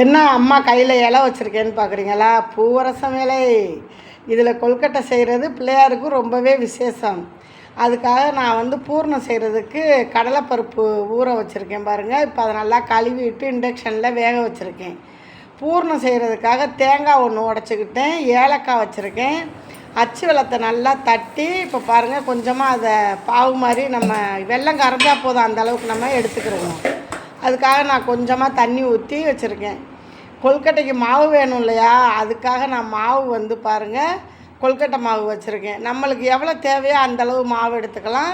என்ன அம்மா கையில் இலை வச்சுருக்கேன்னு பார்க்குறீங்களா பூவரசம் இலை. இதில் கொல்கட்டை செய்கிறது பிள்ளையாருக்கு ரொம்பவே விசேஷம். அதுக்காக நான் வந்து பூர்ணம் செய்கிறதுக்கு கடலைப்பருப்பு ஊற வச்சுருக்கேன் பாருங்கள் இப்போ அதை நல்லா கழுவிட்டு இண்டக்ஷனில் வேக வச்சுருக்கேன். பூர்ணம் செய்கிறதுக்காக தேங்காய் ஒன்று உடச்சிக்கிட்டேன். ஏலக்காய் வச்சுருக்கேன். அச்சு வெள்ளத்தை நல்லா தட்டி இப்போ பாருங்கள் கொஞ்சமாக அதை பாவு மாதிரி நம்ம வெல்லம் கரைஞ்சா போதும். அந்த அளவுக்கு நம்ம எடுத்துக்கிடுவோம் அதுக்காக நான் கொஞ்சமாக தண்ணி ஊற்றி வச்சுருக்கேன். கொல்கட்டைக்கு மாவு வேணும் இல்லையா? அதுக்காக நான் மாவு வந்து பாருங்கள் கொல்கட்டை மாவு வச்சுருக்கேன். நம்மளுக்கு எவ்வளோ தேவையோ அந்த அளவு மாவு எடுத்துக்கலாம்.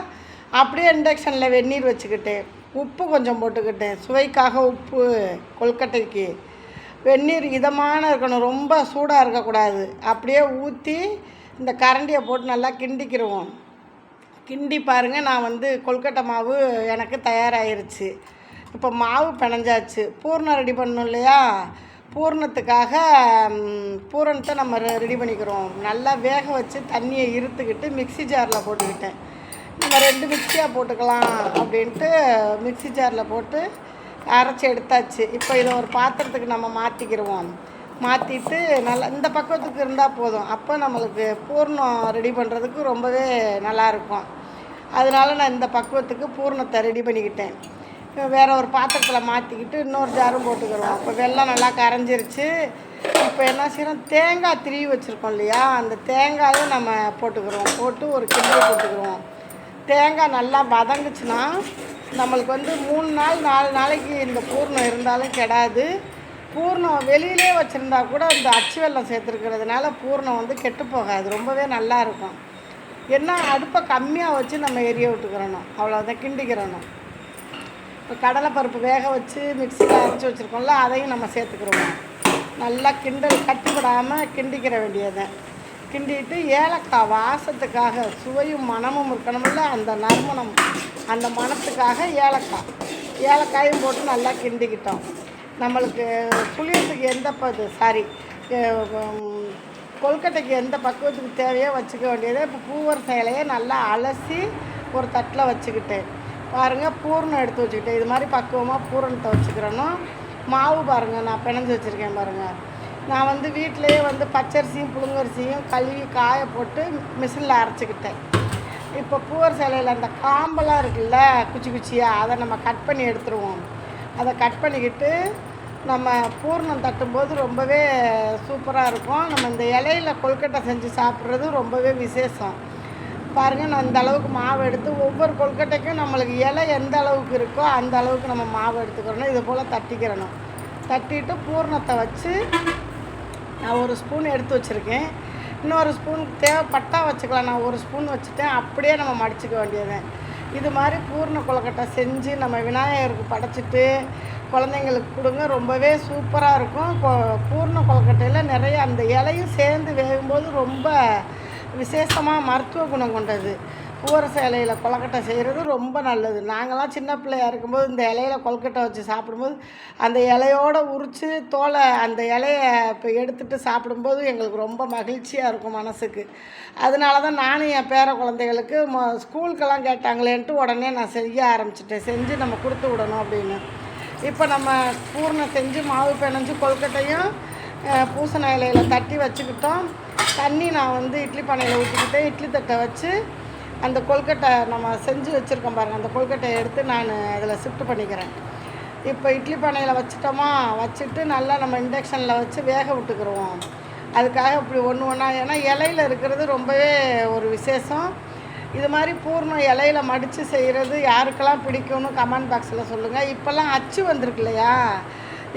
அப்படியே இண்டக்ஷனில் வெந்நீர் வச்சுக்கிட்டேன் உப்பு கொஞ்சம் போட்டுக்கிட்டேன் சுவைக்காக உப்பு கொல்கட்டைக்கு. வெந்நீர் இதமான இருக்கணும் ரொம்ப சூடாக இருக்கக்கூடாது. அப்படியே ஊற்றி இந்த கரண்டியை போட்டு நல்லா கிண்டிக்கிடுவோம் கிண்டி பாருங்கள் நான் வந்து கொல்கட்டை மாவு எனக்கு தயாராகிருச்சு இப்போ மாவு பிணைஞ்சாச்சு. பூர்ணம் ரெடி பண்ணணும் இல்லையா? பூரணத்துக்காக பூரணத்தை நம்ம ரெடி பண்ணிக்கிறோம். நல்லா வேக வச்சு தண்ணியை இருத்துக்கிட்டு மிக்ஸி ஜாரில் போட்டுக்கிட்டேன். நம்ம ரெண்டு மிக்சியாக போட்டுக்கலாம் அப்படின்ட்டு மிக்ஸி ஜாரில் போட்டு அரைச்சி எடுத்தாச்சு. இப்போ இதை ஒரு பாத்திரத்துக்கு நம்ம மாற்றிக்கிடுவோம் மாற்றிட்டு நல்லா இந்த பக்குவத்துக்கு இருந்தால் போதும். அப்போ நம்மளுக்கு பூர்ணம் ரெடி பண்ணுறதுக்கு ரொம்பவே நல்லாயிருக்கும் அதனால நான் இந்த பக்குவத்துக்கு பூர்ணத்தை ரெடி பண்ணிக்கிட்டேன். வேற ஒரு பாத்திரத்தில் மாற்றிக்கிட்டு இன்னொரு ஜாரும் போட்டுக்கிறோம் அப்போ வெள்ளம் நல்லா கரைஞ்சிருச்சு. இப்போ என்ன செய்யறோம்? தேங்காய் திருவி வச்சுருக்கோம் இல்லையா? அந்த தேங்காயும் நம்ம போட்டுக்கிறோம் போட்டு ஒரு கிண்டி போட்டுக்கிறோம் தேங்காய் நல்லா வதங்குச்சுன்னா நம்மளுக்கு வந்து மூணு நாள் நாலு நாளைக்கு இந்த பூர்ணம் இருந்தாலும் கெடாது. பூர்ணம் வெளியிலே வச்சுருந்தா கூட இந்த அச்சு வெள்ளம் சேர்த்துருக்கிறதுனால பூர்ணம் வந்து கெட்டு போகாது. ரொம்பவே நல்லா இருக்கும். என்ன அடுப்பை கம்மியாக வச்சு நம்ம எரிய விட்டுக்கிறணும். அவ்வளோதான் கிண்டிக்கிறணும். இப்போ கடலைப்பருப்பு வேக வச்சு மிக்சியில் அரைச்சி வச்சுருக்கோம்ல அதையும் நம்ம சேர்த்துக்கிறோம். நல்லா கிண்டல் கட்டிவிடாமல் கிண்டிக்கிற வேண்டியதை. கிண்டிட்டு ஏலக்காய் வாசத்துக்காக சுவையும் மணமும் இருக்கணும்ல அந்த நறுமணம் அந்த மணத்துக்காக ஏலக்காய். ஏலக்காயும் போட்டு நல்லா கிண்டிக்கிட்டோம். நம்மளுக்கு புளியத்துக்கு எந்த இது சாரி கொல்கட்டைக்கு எந்த பக்குவத்துக்கு தேவையோ வச்சுக்க வேண்டியது இப்போ பூவர் சேலையை நல்லா அலசி ஒரு தட்டில் வச்சுக்கிட்டேன். பாருங்கள் பூரணம் எடுத்து வச்சுக்கிட்டேன் இது மாதிரி பக்குவமாக பூரணத்தை வச்சுக்கிறேன்னா மாவு பாருங்கள் நான் பிணைஞ்சு வச்சுருக்கேன் பாருங்கள் நான் வந்து வீட்டிலேயே வந்து பச்சரிசியும் புழுங்கரிசியும் கழுவி காய போட்டு மிஷினில் அரைச்சிக்கிட்டேன். இப்போ பூவர் சிலையில் அந்த காம்பெல்லாம் இருக்குல்ல குச்சி குச்சியாக அதை நம்ம கட் பண்ணி எடுத்துருவோம். அதை கட் பண்ணிக்கிட்டு நம்ம பூர்ணம் தட்டும்போது ரொம்பவே சூப்பராக இருக்கும். நம்ம இந்த இலையில கொழுக்கட்டை செஞ்சு சாப்பிட்றது ரொம்பவே விசேஷம். பாருங்கள் நான் இந்த அளவுக்கு மாவு எடுத்து ஒவ்வொரு கொழுக்கட்டைக்கும் நம்மளுக்கு இலை எந்த அளவுக்கு இருக்கோ அந்த அளவுக்கு நம்ம மாவு எடுத்துக்கிறணும். இது போல் தட்டிக்கிறணும். தட்டிட்டு பூர்ணத்தை வச்சு நான் ஒரு ஸ்பூன் எடுத்து வச்சுருக்கேன். இன்னொரு ஸ்பூன் தேவைப்பட்டா வச்சுக்கலாம். நான் ஒரு ஸ்பூன் வச்சுட்டேன். அப்படியே நம்ம மடிச்சுக்க வேண்டியது. இது மாதிரி பூர்ண கொழுக்கட்டை செஞ்சு நம்ம விநாயகருக்கு படைச்சிட்டு குழந்தைங்களுக்கு கொடுங்க. ரொம்பவே சூப்பராக இருக்கும். பூர்ண கொழுக்கட்டையில் நிறைய அந்த இலையும் சேர்ந்து வேகும்போது ரொம்ப விசேஷமாக மருத்துவ குணம் கொண்டது. பூவர சேலையில் கொழுக்கட்டை செய்கிறது ரொம்ப நல்லது. நாங்களாம் சின்ன பிள்ளையா இருக்கும்போது இந்த இலையில கொழுக்கட்டை வச்சு சாப்பிடும்போது அந்த இலையோடு உரித்து தோலை அந்த இலையை இப்போ எடுத்துகிட்டு சாப்பிடும்போது எங்களுக்கு ரொம்ப மகிழ்ச்சியாக இருக்கும் மனசுக்கு. அதனால தான் நானும் என் பேர குழந்தைகளுக்கு மொ ஸ்கூலுக்கெல்லாம் கேட்டாங்களேன்ட்டு உடனே நான் செய்ய ஆரம்பிச்சிட்டேன். செஞ்சு நம்ம கொடுத்து விடணும் அப்படின்னு. இப்போ நம்ம பூர்ணம் செஞ்சு மாவு பிணைஞ்சு கொழுக்கட்டையும் பூசண இலையில் தட்டி வச்சுக்கிட்டோம். தண்ணி நான் வந்து இட்லி பானையில் ஊற்றிக்கிட்டேன் இட்லி தட்டை வச்சு அந்த கொழுக்கட்டை நம்ம செஞ்சு வச்சுருக்கோம் பாருங்கள் அந்த கொழுக்கட்டையை எடுத்து நான் அதில் ஷிஃப்ட் பண்ணிக்கிறேன். இப்போ இட்லி பானையில் வச்சுட்டோமா? வச்சுட்டு நல்லா நம்ம இண்டக்ஷனில் வச்சு வேக விட்டுக்கிருவோம். அதுக்காக இப்படி ஒன்று ஒன்றா ஏன்னா இலையில இருக்கிறது ரொம்பவே ஒரு விசேஷம். இது மாதிரி பூர்ணம் இலையில மடித்து செய்கிறது யாருக்கெல்லாம் பிடிக்கும்னு கமெண்ட் பாக்ஸில் சொல்லுங்கள் இப்போல்லாம் அச்சு வந்திருக்கு இல்லையா?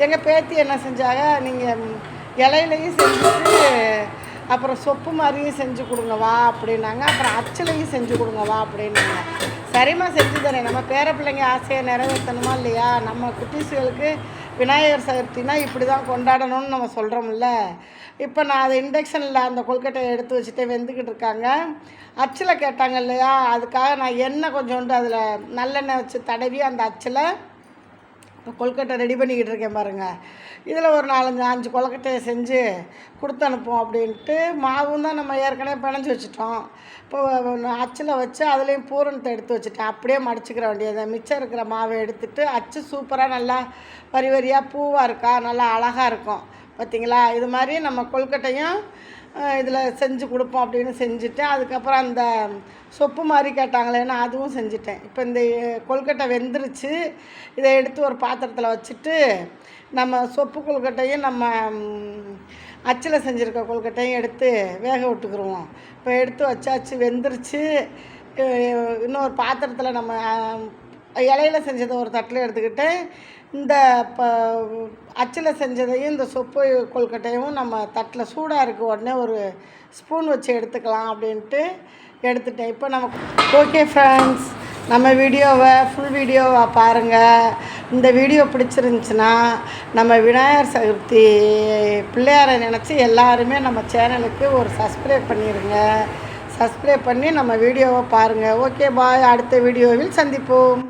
எங்கள் பேத்தி என்ன செஞ்சாங்க? நீங்கள் இலையிலையும் செஞ்சுட்டு அப்புறம் சொப்பு மாதிரியும் செஞ்சு கொடுங்க வா அப்படின்னாங்க. அப்புறம் அச்சலையும் செஞ்சு கொடுங்க வா அப்படின்னாங்க. சரிம்மா செஞ்சு தரேன். நம்ம பேர பிள்ளைங்க ஆசையை நிறைவேற்றணுமா இல்லையா? நம்ம குட்டீஸ்களுக்கு விநாயகர் சதுர்த்தினா இப்படி தான் கொண்டாடணும்னு நம்ம சொல்கிறோம்ல இப்போ நான் அதை இண்டக்ஷனில் அந்த கொழுக்கட்டையை எடுத்து வச்சுட்டு வெந்துக்கிட்டு இருக்காங்க. அச்சில் கேட்டாங்க இல்லையா? அதுக்காக நான் எண்ணெய் கொஞ்சோண்டு அதில் நல்லெண்ணெய் வச்சு தடவி அந்த அச்சில் கொல்கட்டை ரெடி பண்ணிக்கிட்டு இருக்கேன் பாருங்கள் இதில் ஒரு நாலஞ்சு அஞ்சு கொழுக்கட்டையை செஞ்சு கொடுத்து அனுப்புவோம் அப்படின்ட்டு மாவும் தான் நம்ம ஏற்கனவே பிணைஞ்சு வச்சுட்டோம். இப்போ அச்சில் வச்சு அதுலேயும் பூரணத்தை எடுத்து வச்சுட்டேன். அப்படியே மடிச்சுக்கிற வேண்டியது மிச்சம் இருக்கிற மாவை எடுத்துட்டு அச்சு சூப்பராக நல்லா வரி வரியாக பூவாக இருக்கா நல்லா அழகாக இருக்கும். பார்த்தீங்களா? இது மாதிரி நம்ம கொழுக்கட்டையும் இதில் செஞ்சு கொடுப்போம் அப்படின்னு செஞ்சுட்டேன். அதுக்கப்புறம் அந்த சொப்பு மாதிரி கேட்டாங்களேன்னு அதுவும் செஞ்சுட்டேன். இப்போ இந்த கொல்கட்டை வெந்துருச்சு. இதை எடுத்து ஒரு பாத்திரத்தில் வச்சுட்டு நம்ம சொப்பு கொழுக்கட்டையும் நம்ம அச்சில் செஞ்சுருக்க கொழுக்கட்டையும் எடுத்து வேக விட்டுக்குருவோம். இப்போ எடுத்து வச்சாச்சு வெந்துருச்சு. இன்னொரு பாத்திரத்தில் நம்ம இலையில் இலையில செஞ்சதை ஒரு தட்டில் எடுத்துக்கிட்டேன் இந்த இப்போ அச்சில் செஞ்சதையும் இந்த சொப்பு கொல்கட்டையும் நம்ம தட்டில் சூடாக இருக்க உடனே ஒரு ஸ்பூன் வச்சு எடுத்துக்கலாம் அப்படின்ட்டு எடுத்துட்டேன். இப்போ நமக்கு ஓகே ஃப்ரெண்ட்ஸ் நம்ம வீடியோவை ஃபுல் வீடியோவை பாருங்கள் இந்த வீடியோ பிடிச்சிருந்துச்சுன்னா நம்ம விநாயகர் சதுர்த்தி பிள்ளையாரை நினச்சி எல்லாருமே நம்ம சேனலுக்கு ஒரு சப்ஸ்கிரைப் பண்ணிடுங்க சப்ஸ்கிரைப் பண்ணி நம்ம வீடியோவை பாருங்கள் ஓகே பாய் அடுத்த வீடியோவில் சந்திப்போம்.